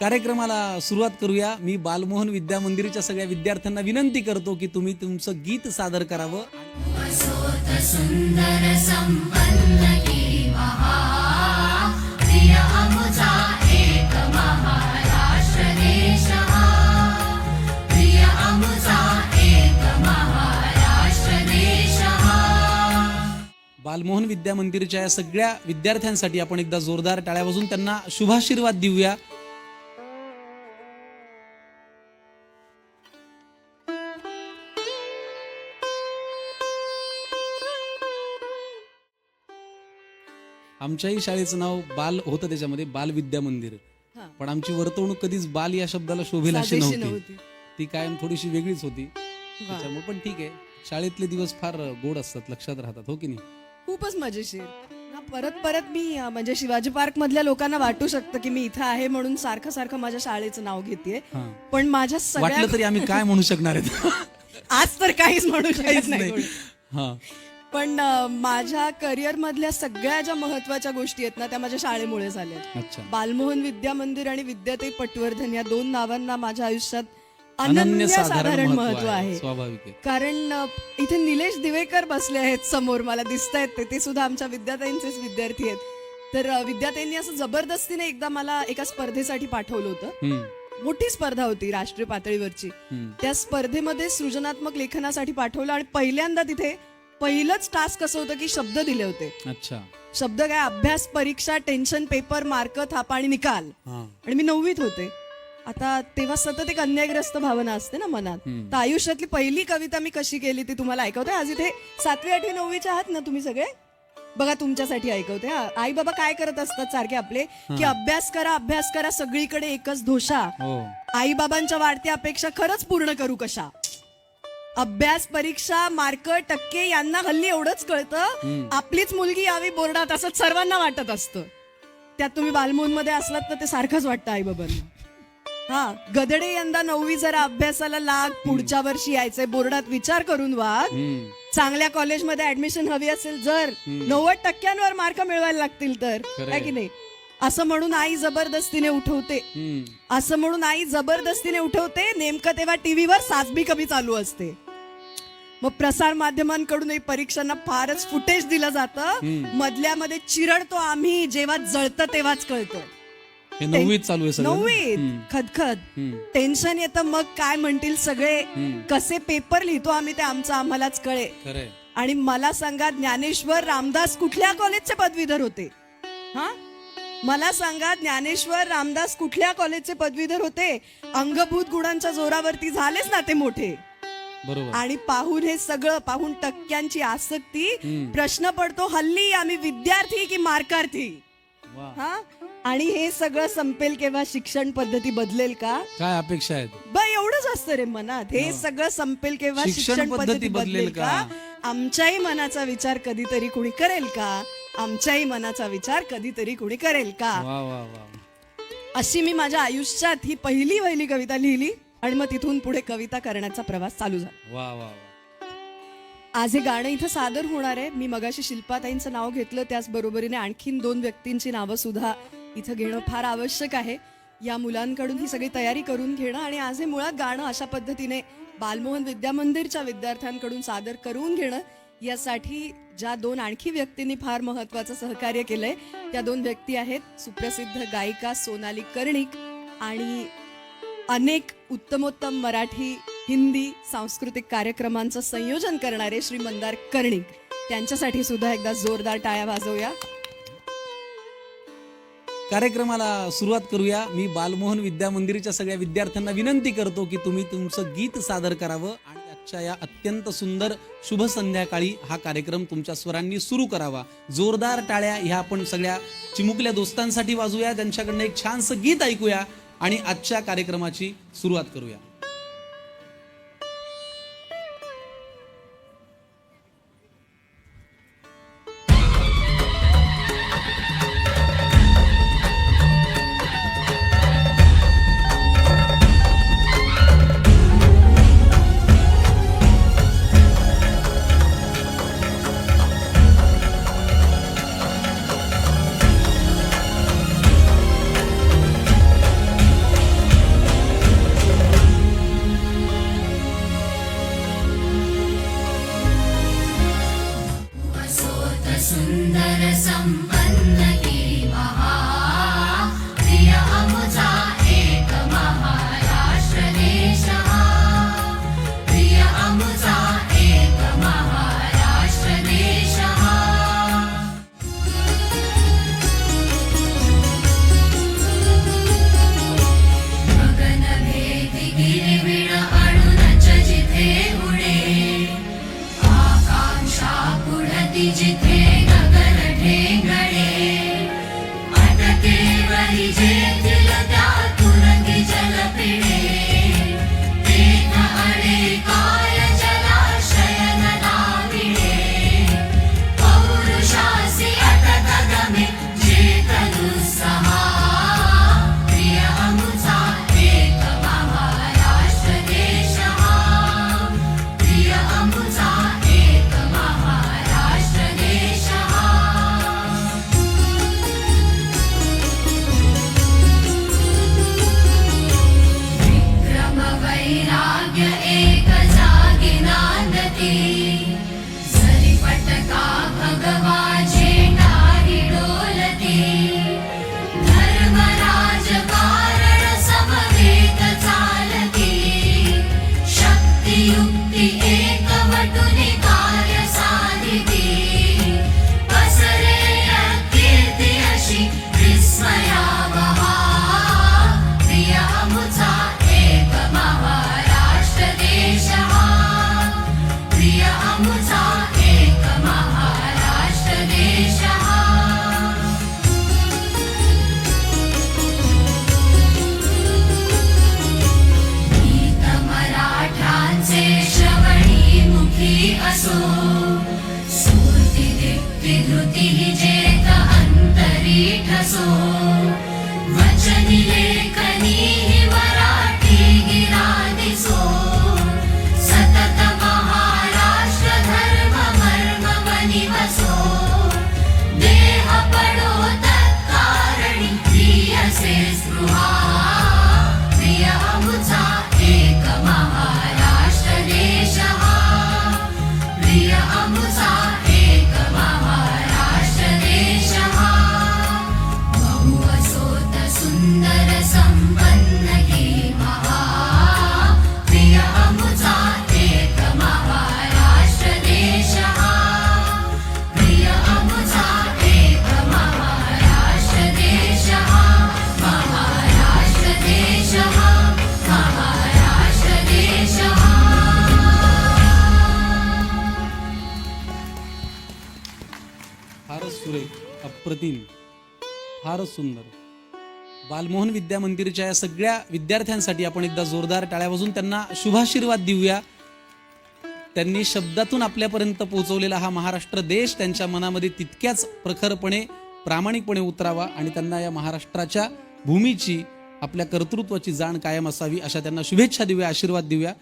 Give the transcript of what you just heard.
कार्यक्रमाला सुरुवात करूया. मी बालमोहन विद्या मंदिरच्या सगळ्या विद्यार्थ्यांना विनंती करतो की तुम्ही तुमचं गीत सादर करावं. बालमोहन विद्या मंदिरच्या या सगळ्या विद्यार्थ्यांसाठी आपण एकदा जोरदार टाळ्या वाजून त्यांना शुभाशीर्वाद देऊया. आमच्याही शाळेचं नाव बाल होतं त्याच्यामध्ये बाल विद्या मंदिर हा. पण आमची वर्तवणूक कधीच बाल या शब्दाला शोभेल अशी साजेशी नव्हती नव्हती. ती कायम थोडीशी वेगळीच होती वा. त्याच्यामुळे पण ठीक आहे शाळेतले दिवस फार गोड असतात लक्षात राहतात हो की नाही खूपच मजेशीर ना परत परत मी अं, म्हणजे शिवाजी पार्क मधल्या लोकांना वाटू शकतं की मी इथं आहे म्हणून सारखं सारखं माझ्या शाळेचं नाव घेते हा. पण माझ्या सगळ्या वाटलं तरी आम्ही काय म्हणू शकणार आहेत आज तर काहीच म्हणू शकत नाही नाही कोणी. हा पण माझ्या करिअर मधल्या सगळ्या ज्या महत्त्वाच्या गोष्टी आहेत ना त्या माझ्या शाळेमुळे झाल्या बालमोहन विद्या मंदिर आणि विद्याते पटवर्धन या दोन नावांना माझ्या आयुष्यात अनन्य साधारण महत्त्व आहे कारण इथे निलेश दिवेकर बसले आहेत समोर मला दिसत आहेत ते ते सुद्धा आमच्या विद्याताईंचेच विद्यार्थी आहेत. तर विद्याताईंनी असं जबरदस्तीने एकदा मला एका स्पर्धेसाठी पाठवलं होतं. मोठी स्पर्धा होती राष्ट्रीय पातळीवरची. त्या स्पर्धेमध्ये सृजनात्मक लेखनासाठी पाठवलं आणि पहिल्यांदा तिथे पहिलंच टास्क असं होतं की शब्द दिले होते. अच्छा. शब्द काय? अभ्यास परीक्षा टेन्शन पेपर मार्क थापा आणि निकाल. हा. आणि मी नववीत होते. आता तेव्हा सतत एक अन्यायग्रस्त भावना असते ना मनात. हम्म. तर आयुष्यातली पहिली कविता मी कशी केली ती तुम्हाला ऐकवते? आज इथे सातवी आठवी नववीच्या आहात ना तुम्ही सगळे? बघा तुमच्यासाठी ऐकवते. हा. आई बाबा काय करत असतात सारखे आपले? की अभ्यास करा अभ्यास करा सगळीकडे एकच धोशा हो. आई बाबांच्या वाढत्या अपेक्षा खरंच पूर्ण करू कशा? अभ्यास परीक्षा मार्क टक्के यांना हल्ली एवढंच कळतं. आपलीच मुलगी यावी बोर्डात असं सर्वांना वाटत असतं. त्यात तुम्ही बालमोहनमध्ये असलात तर ते सारखंच वाटतं आई बाबांना हा गदडे यंदा नववी जरा अभ्यासाला लाग पुढच्या वर्षी यायचंय बोर्डात विचार करून वाग चांगल्या कॉलेजमध्ये ऍडमिशन हवी असेल जर नव्वद टक्क्यांवर मार्क मिळवायला लागतील तर. आहे. की नाही? असं म्हणून आई जबरदस्तीने उठवते. असं म्हणून आई जबरदस्तीने उठवते नेमकं तेव्हा टीव्हीवर सासबी कमी चालू असते. मग प्रसार माध्यमांकडूनही परीक्षांना फारच फुटेज दिलं जातं. मधल्यामध्ये चिरडतो आम्ही जेव्हा जळतं तेव्हाच कळतं. हे नववीत चालू आहे सगळं नववीत. हम्म, खदखद. हम्म, टेन्शन येतं मग काय म्हणतील सगळे? हम्म. कसे पेपर लिहितो आम्ही ते आमचं आम्हालाच कळे. खरंय. आणि मला सांगा ज्ञानेश्वर रामदास कुठल्या कॉलेजचे पदवीधर होते? हा? मला सांगा ज्ञानेश्वर रामदास कुठल्या कॉलेजचे पदवीधर होते? अंगभूत गुणांच्या जोरावरती झालेच ना ते मोठे. बरोबर. आणि पाहून हे सगळं पाहून टक्क्यांची आसक्ती. प्रश्न पडतो हल्ली आम्ही विद्यार्थी की मार्कार्थी? हा? आणि हे सगळं संपेल केव्हा शिक्षण पद्धती बदलेल का? काय अपेक्षा आहेत? ब एवढंच असतं रे मनात. हे सगळं संपेल केव्हा. शिक्षण पद्धती बदलेल का? आमच्याही मनाचा विचार कधीतरी कुणी करेल का? आमच्याही मनाचा विचार कधीतरी कुणी करेल का? अशी मी माझ्या आयुष्यात ही पहिली पहिली कविता लिहिली. आणि मग तिथून पुढे कविता करण्याचा प्रवास चालू झाला. वा वा आज हे गाणं इथं सादर होणार आहे. मी मगाशी शिल्पाताईंचं नाव घेतलं. त्याच बरोबरीने आणखीन दोन व्यक्तींची नावं सुद्धा इथं घेणं फार आवश्यक आहे. या मुलांकडून ही सगळी तयारी करून घेणं आणि आज हे मुळात गाणं अशा पद्धतीने बालमोहन विद्या मंदिरच्या विद्यार्थ्यांकडून सादर करून घेणं यासाठी ज्या दोन आणखी व्यक्तींनी फार महत्वाचं सहकार्य केलंय त्या दोन व्यक्ती आहेत सुप्रसिद्ध गायिका सोनाली कर्णिक आणि अनेक उत्तमोत्तम मराठी हिंदी सांस्कृतिक कार्यक्रमांचं संयोजन करणारे श्री मंदार कर्णिक. त्यांच्यासाठी सुद्धा एकदा जोरदार टाळ्या वाजवूया. कार्यक्रमाला सुरुवात करूया. मी बालमोहन विद्या मंदिरच्या सगळ्या विद्यार्थ्यांना विनंती करतो की तुम्ही तुमचं गीत सादर करावं आणि आजच्या या अत्यंत सुंदर शुभ संध्याकाळी हा कार्यक्रम तुमच्या स्वरांनी सुरू करावा. जोरदार टाळ्या ह्या आपण सगळ्या चिमुकल्या दोस्तांसाठी वाजूया त्यांच्याकडनं एक छानसं गीत ऐकूया. आणि आजच्या कार्यक्रमाची सुरुवात करूया. सतत महाराष्ट्र धर्म मर्म मनी वसो देह पडो तत्कारणी प्रियसे स्पृहा प्रिय सुरेख अप्रतिम फारच सुंदर. बालमोहन विद्या मंदिरच्या या सगळ्या विद्यार्थ्यांसाठी आपण एकदा जोरदार टाळ्या वाजून त्यांना शुभाशीर्वाद देऊया. त्यांनी शब्दातून आपल्यापर्यंत पोहोचवलेला हा महाराष्ट्र देश त्यांच्या मनामध्ये तितक्याच प्रखरपणे प्रामाणिकपणे उतरावा आणि त्यांना या महाराष्ट्राच्या भूमीची आपल्या कर्तृत्वाची जाण कायम असावी अशा त्यांना शुभेच्छा देऊया आशीर्वाद देऊया.